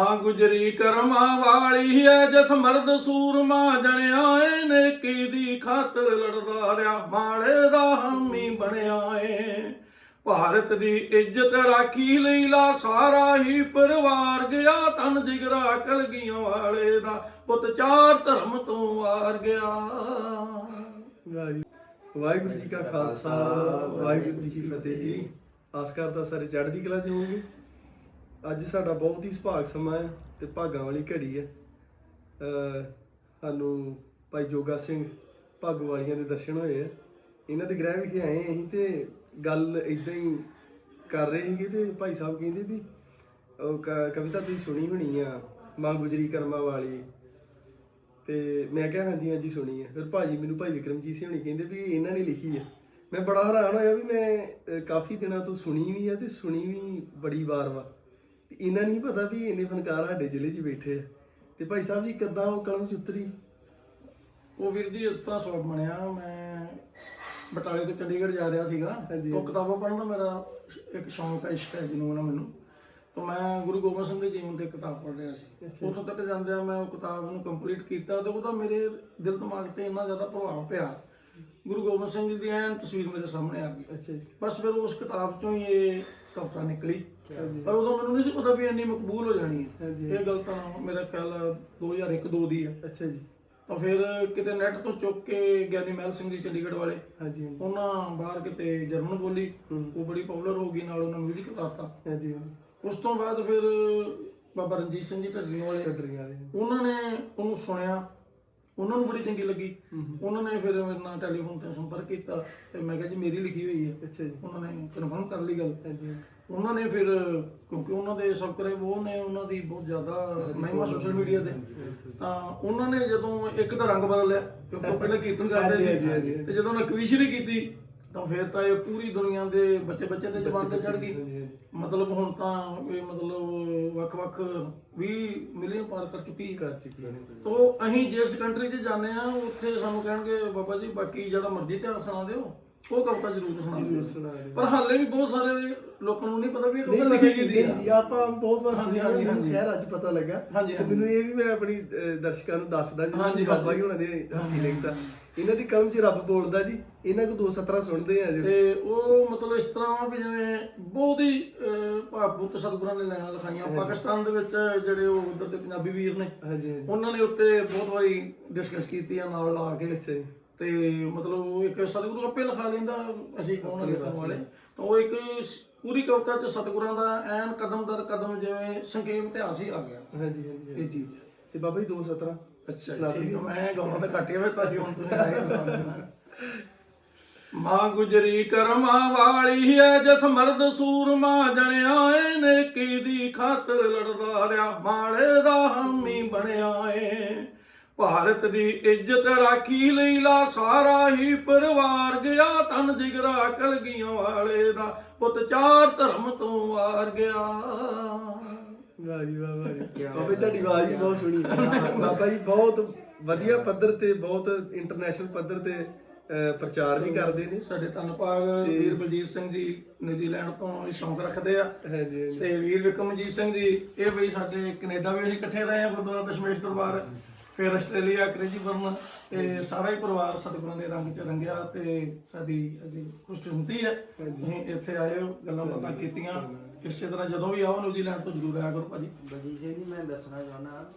ਆ ਗੁਜਰੀ ਕਰਮਾਂ ਵਾਲੀ ਐ ਜਸ ਮਰਦ ਸੂਰਮਾ ਜਣਿਆ ਏ ਨੇਕੀ ਦੀ ਖਾਤਰ ਲੜਦਾ ਰਿਆ, ਮਾੜੇ ਦਾ ਹਾਮੀ ਬਣਿਆ ਏ। ਭਾਰਤ ਦੀ ਇੱਜ਼ਤ ਰਾਖੀ ਲਈ ਲਾ ਸਾਰਾ ਹੀ ਪਰਿਵਾਰ ਗਿਆ ਤਨ ਜਿਗਰਾ ਕਲਗੀਆਂ ਵਾਲੇ ਦਾ, ਪੁੱਤ ਚਾਰ ਧਰਮ ਤੋਂ ਵਾਰ ਗਿਆ। ਵਾਹਿਗੁਰੂ ਜੀ ਕਾ ਖਾਲਸਾ, ਵਾਹਿਗੁਰੂ ਜੀ ਕੀ ਫਤਿਹ ਜੀ। ਆਸ ਕਰਦਾ ਸਾਰੇ ਚੜ੍ਹਦੀ ਕਲਾ ਚ ਹੋਵੋਗੇ। ਅੱਜ ਸਾਡਾ ਬਹੁਤ ਹੀ ਸੁਭਾਗ ਸਮਾਂ ਹੈ ਤੇ ਭਾਗਾਂ ਵਾਲੀ ਘੜੀ ਹੈ। ਸਾਨੂੰ ਭਾਈ ਜੋਗਾ ਸਿੰਘ ਭਾਗ ਵਾਲੀਆਂ ਦੇ ਦਰਸ਼ਨ ਹੋਏ ਆ। ਇਹਨਾਂ ਦੇ ਗ੍ਰਹਿ ਵਿਖੇ ਆਏ ਅਸੀਂ ਤੇ ਗੱਲ ਇਦਾਂ ਹੀ ਕਰ ਰਹੇ ਸੀਗੇ ਤੇ ਭਾਈ ਸਾਹਿਬ ਕਹਿੰਦੇ ਵੀ ਉਹ ਕਵਿਤਾ ਤੁਸੀਂ ਸੁਣੀ ਹੋਣੀ ਆ, ਮਾਂ ਗੁਜਰੀ ਕਰਮਾਂ ਵਾਲੀ। ਤੇ ਮੈਂ ਕਿਹਾ ਹਾਂਜੀ ਹਾਂਜੀ ਸੁਣੀ ਹੈ ਫਿਰ ਭਾਜੀ ਮੈਨੂੰ ਭਾਈ ਵਿਕਰਮਜੀਤ ਸਿੰਘ ਹੋਣੀ ਕਹਿੰਦੇ ਵੀ ਇਹਨਾਂ ਨੇ ਲਿਖੀ ਹੈ ਮੈਂ ਬੜਾ ਹੈਰਾਨ ਹੋਇਆ ਵੀ ਮੈਂ ਕਾਫੀ ਦਿਨਾਂ ਤੋਂ ਸੁਣੀ ਵੀ ਹੈ ਤੇ ਸੁਣੀ ਵੀ ਬੜੀ ਵਾਰ ਵਾ ਤੇ ਇਹਨਾਂ ਨਹੀਂ ਪਤਾ ਵੀ ਇੰਨੇ ਫਨਕਾਰ ਸਾਡੇ ਜ਼ਿਲ੍ਹੇ 'ਚ ਬੈਠੇ ਆ। ਤੇ ਭਾਈ ਸਾਹਿਬ ਜੀ ਕਿੱਦਾਂ ਉਹ ਕਲਮ ਚ ਉਤਰੀ? ਉਹ ਵੀਰ ਜੀ ਇਸ ਤਰ੍ਹਾਂ ਸਵਾਬ ਬਣਿਆ ਮੈਂ ਬਟਾਲੇ ਤੋਂ ਚੰਡੀਗੜ੍ਹ ਜਾ ਰਿਹਾ ਸੀਗਾ। ਹਾਂਜੀ। ਉਹ ਕਿਤਾਬਾਂ ਪੜ੍ਹਨ ਦਾ ਮੇਰਾ ਇੱਕ ਸ਼ੌਂਕ ਹੈ ਇਸ਼ਕ ਹੈ ਜਨੂਨ ਹੈ ਮੈਨੂੰ। ਤਾਂ ਮੈਂ ਗੁਰੂ ਗੋਬਿੰਦ ਸਿੰਘ ਦੇ ਜੀਵਨ ਤੇ ਕਿਤਾਬ ਪੜ੍ਹ ਰਿਹਾ ਸੀ। ਉੱਥੋਂ ਤੱਕ ਜਾਂਦਿਆਂ ਮੈਂ ਉਹ ਕਿਤਾਬ ਨੂੰ ਕੰਪਲੀਟ ਕੀਤਾ ਤੇ ਉਹਦਾ ਮੇਰੇ ਦਿਲ ਦਿਮਾਗ ਤੇ ਇੰਨਾ ਜ਼ਿਆਦਾ ਪ੍ਰਭਾਵ ਪਿਆ। ਗੁਰੂ ਗੋਬਿੰਦ ਸਿੰਘ ਜੀ ਦੀ ਐਨ ਤਸਵੀਰ ਮੇਰੇ ਸਾਹਮਣੇ ਆ ਗਈ। ਅੱਛਾ ਜੀ। ਬਸ ਫਿਰ ਉਸ ਕਿਤਾਬ ਚੋਂ ਹੀ ਇਹ ਕਵਿਤਾ ਨਿਕਲੀ। ਪਰ ਉਦੋਂ ਮੈਨੂੰ ਨਹੀਂ ਸੀ ਪਤਾ ਵੀ ਇੰਨੀ ਮਕਬੂਲ ਹੋ ਜਾਣੀ ਹੈ। ਹਾਂਜੀ। ਇਹ ਗੱਲ ਤਾਂ ਮੇਰਾ ਖਿਆਲ 2001-2 ਦੀ ਹੈ। ਅੱਛਾ ਜੀ। ਤਾਂ ਫਿਰ ਕਿਤੇ ਨੈਟ ਤੋਂ ਚੁੱਕ ਕੇ ਗਿਆਨੀ ਮਹਿਲ ਸਿੰਘ ਜੀ ਚੰਡੀਗੜ੍ਹ ਵਾਲੇ ਹਾਂਜੀ ਹਾਂਜੀ। ਉਹਨਾਂ ਬਾਹਰ ਕਿਤੇ ਜਰਮਨ ਬੋਲੀ ਹੂੰ। ਉਹ ਬੜੀ ਪਪੂਲਰ ਹੋ ਗਈ ਨਾਲ ਉਹਨਾਂ ਮਿਊਜ਼ਿਕ ਲਾਤਾ ਹਾਂਜੀ ਹਾਂਜੀ। ਉਸ ਤੋਂ ਬਾਅਦ ਫਿਰ ਬਾਬਾ ਰਣਜੀਤ ਸਿੰਘ ਜੀ ਢੱਡਰੀ ਵਾਲੇ ਕੱਟਰੀਆਂ ਵਾਲੇ। ਉਹਨਾਂ ਨੇ ਉਹਨੂੰ ਸੁਣਿਆ। ਉਹਨਾਂ ਨੂੰ ਬੜੀ ਚੰਗੀ ਲੱਗੀ। ਉਹਨਾਂ ਨੇ ਫਿਰ ਮੇਰੇ ਨਾਲ ਟੈਲੀਫੋਨ ਤੇ ਸੰਪਰਕ ਕੀਤਾ ਤੇ ਮੈਂ ਕਿਹਾ ਜੀ ਮੇਰੀ ਲਿਖੀ ਹੋਈ ਹੈ ਅੱਛਾ ਜੀ ਉਹਨਾਂ ਨੇ ਕਨਫਰਮ ਕਰ ਲਈ ਗੱਲ। ਉਹਨਾਂ ਨੇ ਫਿਰ ਕਿਉਂਕਿ ਉਹਨਾਂ ਦੇ ਸਬਸਕ੍ਰਾਈਬ ਉਹ ਨੇ ਉਹਨਾਂ ਦੀ ਬਹੁਤ ਜ਼ਿਆਦਾ ਮਹਿਮਾ ਸੋਸ਼ਲ ਮੀਡੀਆ ਤੇ ਤਾਂ ਉਹਨਾਂ ਨੇ ਜਦੋਂ ਇੱਕ ਤਾਂ ਰੰਗ ਬਦਲ ਲਿਆ ਕਿਉਂਕਿ ਪਹਿਲਾਂ ਕੀਰਤਨ ਕਰਦੇ। ਸੀ ਤੇ ਜਦੋਂ ਉਹਨਾਂ ਕਵੀਸ਼ਰੀ ਕੀਤੀ ਤਾਂ ਫਿਰ ਤਾਂ ਇਹ ਪੂਰੀ ਦੁਨੀਆ ਦੇ ਬੱਚੇ ਬੱਚੇ ਦੇ ਜ਼ਬਾਨ ਤੇ ਚੜ ਗਈ। ਮਤਲਬ ਹੁਣ ਤਾਂ ਇਹ ਮਤਲਬ ਵੱਖ-ਵੱਖ 20 ਮਿਲੀਅਨ ਪਾਰ ਕਰ ਚੁੱਕੀ ਕਰ ਚੁੱਕੀ ਹੈ ਤੋ ਅਸੀਂ ਜਿਸ ਕੰਟਰੀ 'ਚ ਜਾਂਦੇ ਆ ਉੱਥੇ ਸਾਨੂੰ ਕਹਿਣਗੇ ਬਾਬਾ ਜੀ ਬਾਕੀ ਜਿਹੜਾ ਮਰਜ਼ੀ ਇਤਿਹਾਸ ਸੁਣਾ ਦਿਓ। ਉਹ ਕਵਿਤਾ ਜ਼ਰੂਰ ਸੁਣਾ ਜ਼ਰੂਰ ਦਿਓ ਸੁਣਾ ਦਿਓ। ਪਰ ਹਾਲੇ ਵੀ ਬਹੁਤ ਸਾਰੇ ਲੋਕਾਂ ਨੂੰ ਨਹੀਂ ਪਤਾ ਵੀ ਇਹ ਕਵਿਤਾ ਲਿਖੀ ਨਹੀਂ ਜੀ ਆਪਾਂ ਬਹੁਤ ਵਾਰ ਹਾਂਜੀ, ਸੁਣਿਆ ਹਾਂਜੀ, ਮੈਨੂੰ ਹਾਂਜੀ। ਖੈਰ ਅੱਜ ਪਤਾ ਲੱਗਾ। ਹਾਂਜੀ, ਤੇ ਹਾਂਜੀ। ਮੈਨੂੰ ਇਹ ਵੀ ਮੈਂ ਆਪਣੀ ਅਹ, ਦਰਸ਼ਕਾਂ ਨੂੰ ਦੱਸਦਾ ਜੀ ਹਾਂਜੀ, ਬਾਬਾ ਜੀ। ਹੁਣਾਂ ਦੇ ਹੱਥੀ ਲਿਖਤਾ ਇਹਨਾਂ ਦੀ ਕਲਮ 'ਚ ਰੱਬ ਬੋਲਦਾ ਜੀ ਇਹਨਾਂ ਕੋ ਦੋ ਸਤਰਾਂ ਸੁਣਦੇ ਆ ਜੀ। ਤੇ ਉਹ ਮਤਲਬ ਇਸ ਤਰ੍ਹਾਂ ਵਾ ਵੀ ਜਿਵੇਂ ਬਹੁਤ ਹੀ ਅਹ, ਭਾਵੁਕ ਸਤਿਗੁਰਾਂ ਨੇ ਲੈਣਾ ਲਿਖਾਈਆਂ। ਪਾਕਿਸਤਾਨ ਦੇ ਵਿੱਚ ਜਿਹੜੇ ਉਹ ਉਧਰ ਦੇ ਪੰਜਾਬੀ ਵੀਰ ਨੇ ਹਾਂਜੀ ਹਾਂਜੀ। ਉਹਨਾਂ ਨੇ ਉੱਤੇ ਬਹੁਤ ਵਾਰੀ ਡਿਸਕਸ ਕੀਤੀ ਆ ਨਾਲ ਲਾ ਕੇ। ਅੱਛਾ ਜੀ। ਤੇ ਮਤਲਬ ਉਹ ਇੱਕ ਸਤਿਗੁਰੂ ਆਪੇ ਲਿਖਾ ਲੈਂਦਾ ਅਸੀਂ ਕੌਣ ਲਿਖਣ ਵਾਲੇ। ਤਾਂ ਉਹ ਇੱਕ ਸ- ਪੂਰੀ ਕਵਿਤਾ ਚ ਸਤਿਗੁਰਾਂ ਦਾ ਐਨ ਕਦਮ ਦਰ ਕਦਮ ਜਿਵੇਂ ਸੰਖੇਪ ਇਤਿਹਾਸ ਹੀ ਆ ਗਿਆ। ਹਾਂਜੀ ਹਾਂਜੀ ਇਹ ਚੀਜ਼ ਤੇ ਬਾਬਾ ਜੀ ਦੋ ਸਤਰਾਂ। ਅੱਛਾ ਠੀਕ ਹੈ ਮੈਂ ਗਾਉਣਾ ਤਾਂ ਘੱਟ ਹੋਵੇ ਤੁਹਾਡੀ ਹੁਣ ਤੁਸੀਂ ਆਏ ਸੁਣਾ ਦੇਣਾ। ਮਾਂ। ਗੁਜਰੀ ਕਰਮਾਂ ਵਾਲੀ ਐ ਜਸ ਮਰਦ ਸੂਰਮਾ ਜਣਿਆ ਏ ਨੇਕੀ ਦੀ ਖਾਤਰ ਲੜਦਾ ਰਿਆ ਮਾੜੇ ਦਾ ਹਾਮੀ ਬਣਿਆ ਏ। ਭਾਰਤ ਦੀ ਇੱਜ਼ਤ ਰਾਖੀ ਲਈ ਲਾ ਸਾਰਾ ਹੀ ਪਰਿਵਾਰ ਗਿਆ ਤਨ ਜਿਗਰਾ ਕਲਗੀਆਂ ਵਾਲੇ ਦਾ ਪੁੱਤ ਚਾਰ ਧਰਮ ਤੋਂ ਵਾਰ ਗਿਆ। ਵਾਹ ਜੀ ਵਾਹ ਵਾਹ ਜੀ ਬਾਬਾ ਜੀ ਤੁਹਾਡੀ ਆਵਾਜ਼ ਵੀ ਬਹੁਤ ਸੋਹਣੀ ਹੈ ਬਾਬਾ ਜੀ ਬਹੁਤ ਵਧੀਆ ਪੱਧਰ ਤੇ ਬਹੁਤ ਇੰਟਰਨੈਸ਼ਨਲ ਪੱਧਰ ਤੇ ਪ੍ਰਚਾਰ ਵੀ ਕਰਦੇ ਨੇ। ਸਾਡੇ ਧੰਨਪਾਗ ਵੀਰ ਬਲਜੀਤ ਸਿੰਘ ਜੀ ਨਿਊਜ਼ੀਲੈਂਡ ਤੋਂ ਇਹ ਸ਼ੌਂਕ ਰੱਖਦੇ ਆ। ਤੇ ਵੀਰ ਵਿਕਰਮਜੀਤ ਸਿੰਘ ਜੀ ਇਹ ਬਈ ਸਾਡੇ ਕੈਨੇਡਾ ਵੀ ਅਸੀਂ ਇਕੱਠੇ ਰਹੇ ਆ ਗੁਰਦੁਆਰਾ ਦਸ਼ਮੇਸ਼ ਦਰਬਾਰ। ਫਿਰ ਆਸਟ੍ਰੇਲੀਆ ਕ੍ਰਿਜੀਬਰਨ ਤੇ ਸਾਰਾ ਹੀ ਪਰਿਵਾਰ ਸਤਿਗੁਰਾਂ ਦੇ ਰੰਗ ਚ ਰੰਗਿਆ ਤੇ ਸਾਡੀ ਅਜੀ ਖੁਸ਼ਕਿਸਮਤੀ ਹੈ। ਤੁਸੀਂ ਇੱਥੇ ਆਏ ਹੋ ਗੱਲਾਂ ਬਾਤਾਂ ਕੀਤੀਆਂ। ਇਸੇ ਤਰ੍ਹਾਂ ਜਦੋਂ ਵੀ ਆਓ ਨਿਊਜ਼ੀਲੈਂਡ ਤੋਂ ਜ਼ਰੂਰ ਆਇਆ ਕਰੋ ਭਾਜੀ। ਬਜੀ ਜੀ ਮੈਂ ਦੱਸਣਾ ਚਾਹੁੰਦਾ।